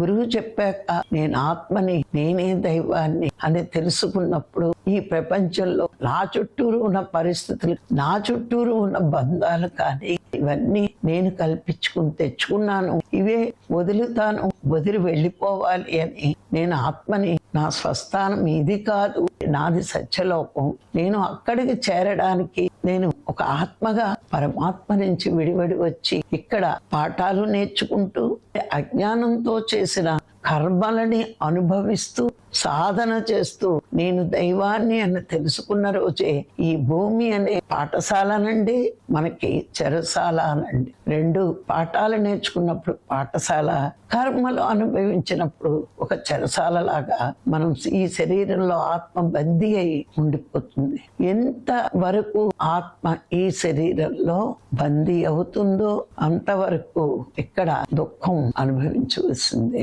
గురువు చెప్పాక నేను ఆత్మని నేనే దైవాన్ని అని తెలుసుకున్నప్పుడు ఈ ప్రపంచంలో నా చుట్టూరు ఉన్న పరిస్థితులు నా చుట్టూరు ఉన్న బంధాలు కానీ ఇవన్నీ నేను కల్పించుకుని తెచ్చుకున్నాను. ఇవే వదులుతాను వదిలి వెళ్ళిపోవాలి అని నేను ఆత్మని నా స్వస్థానం ఇది కాదు నాది సత్యలోకం. నేను అక్కడికి చేరడానికి నేను ఒక ఆత్మగా పరమాత్మ నుంచి విడివడి వచ్చి ఇక్కడ పాఠాలు నేర్చుకుంటూ అజ్ఞానంతో చేసిన కర్మలని అనుభవిస్తూ సాధన చేస్తూ నేను దైవాన్ని అని తెలుసుకున్న రోజే ఈ భూమి అనే పాఠశాలనండి మనకి చెరసాల అనండి. రెండు పాఠాలు నేర్చుకున్నప్పుడు పాఠశాల కర్మలు అనుభవించినప్పుడు ఒక చెరసాల లాగా మనం ఈ శరీరంలో ఆత్మ బందీ అయి ఉండిపోతుంది. ఎంత వరకు ఆత్మ ఈ శరీరంలో బందీ అవుతుందో అంతవరకు ఇక్కడ దుఃఖం అనుభవించవలసిందే.